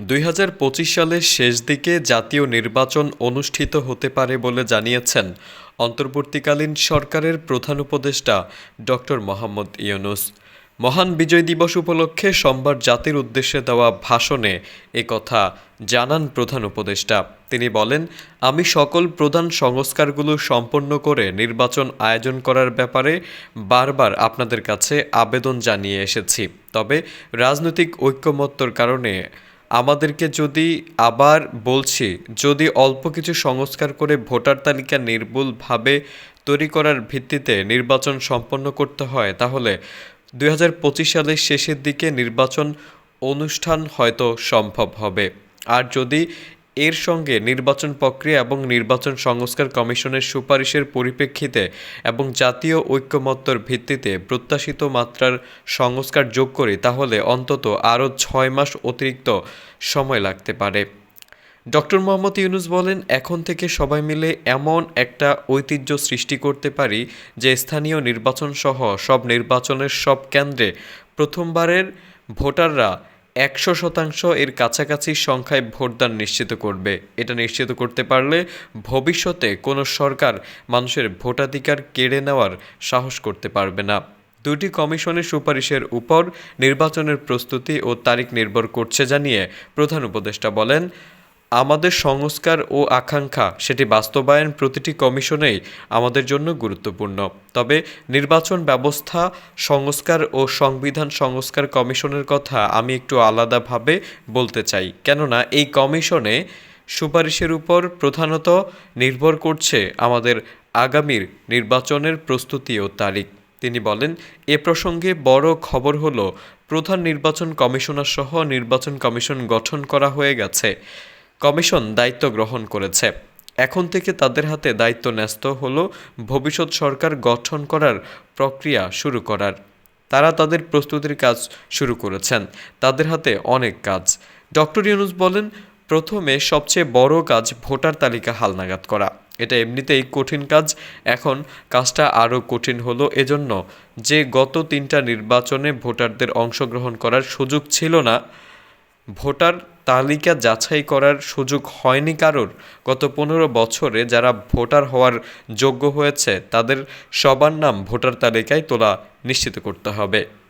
দুই হাজার পঁচিশ সালের শেষ দিকে জাতীয় নির্বাচন অনুষ্ঠিত হতে পারে বলে জানিয়েছেন অন্তর্বর্তীকালীন সরকারের প্রধান উপদেষ্টা ডক্টর মোহাম্মদ ইউনুস। মহান বিজয় দিবস উপলক্ষে সোমবার জাতির উদ্দেশ্যে দেওয়া ভাষণে এ কথা জানান প্রধান উপদেষ্টা। তিনি বলেন, আমি সকল প্রধান সংস্কারগুলো সম্পন্ন করে নির্বাচন আয়োজন করার ব্যাপারে বারবার আপনাদের কাছে আবেদন জানিয়ে এসেছি। তবে রাজনৈতিক ঐক্যমত্যর কারণে আমাদেরকে যদি আবার বলছি, যদি অল্প কিছু সংস্কার করে ভোটার তালিকা নির্ভুলভাবে তৈরি করার ভিত্তিতে নির্বাচন সম্পন্ন করতে হয়, তাহলে দু হাজার পঁচিশ সালের শেষের দিকে নির্বাচন অনুষ্ঠান হয়তো সম্ভব হবে। আর যদি এর সঙ্গে নির্বাচন প্রক্রিয়া এবং নির্বাচন সংস্কার কমিশনের সুপারিশের পরিপ্রেক্ষিতে এবং জাতীয় ঐক্যমত্যর ভিত্তিতে প্রত্যাশিত মাত্রার সংস্কার যোগ করি তাহলে অন্তত আরও ছয় মাস অতিরিক্ত সময় লাগতে পারে। ডক্টর মোহাম্মদ ইউনুস বলেন, এখন থেকে সবাই মিলে এমন একটা ঐতিহ্য সৃষ্টি করতে পারি যে স্থানীয় নির্বাচন সহ সব নির্বাচনের সব কেন্দ্রে প্রথমবারের ভোটাররা একশো শতাংশ এর কাছাকাছি সংখ্যায় ভোটদান নিশ্চিত করবে। এটা নিশ্চিত করতে পারলে ভবিষ্যতে কোনো সরকার মানুষের ভোটাধিকার কেড়ে নেওয়ার সাহস করতে পারবে না। দুটি কমিশনের সুপারিশের উপর নির্বাচনের প্রস্তুতি ও তারিখ নির্ভর করছে জানিয়ে প্রধান উপদেষ্টা বলেন আমাদের সংস্কার ও আকাঙ্ক্ষা সেটি বাস্তবায়ন প্রতিটি কমিশনেই আমাদের জন্য গুরুত্বপূর্ণ। তবে নির্বাচন ব্যবস্থা, সংস্কার ও সংবিধান সংস্কার কমিশনের কথা আমি একটু আলাদাভাবে বলতে চাই। কেননা এই কমিশনে সুপারিশের উপর প্রধানত নির্ভর করছে আমাদের আগামীর নির্বাচনের প্রস্তুতি ও তারিখ। তিনি বলেন, এ প্রসঙ্গে বড় খবর হলো, প্রধান নির্বাচন কমিশনার সহ নির্বাচন কমিশন গঠন করা হয়ে গেছে। কমিশন দায়িত্ব গ্রহণ করেছে। এখন থেকে তাদের হাতে দায়িত্ব ন্যস্ত হল ভবিষ্যৎ সরকার গঠন করার প্রক্রিয়া শুরু করার। তারা তাদের প্রস্তুতির কাজ শুরু করেছেন। তাদের হাতে অনেক কাজ। ডক্টর ইউনুস বলেন, প্রথমে সবচেয়ে বড় কাজ ভোটার তালিকা হালনাগাদ করা। এটা এমনিতেই কঠিন কাজ। এখন কাজটা আরও কঠিন হলো। এজন্য যে গত তিনটা নির্বাচনে ভোটারদের অংশগ্রহণ করার সুযোগ ছিল না, ভোটার তালিকা যাচাই করার সুযোগ হয়নি কারোর। গত পনেরো বছরে যারা ভোটার হওয়ার যোগ্য হয়েছে, তাদের সবার নাম ভোটার তালিকায় তোলা নিশ্চিত করতে হবে।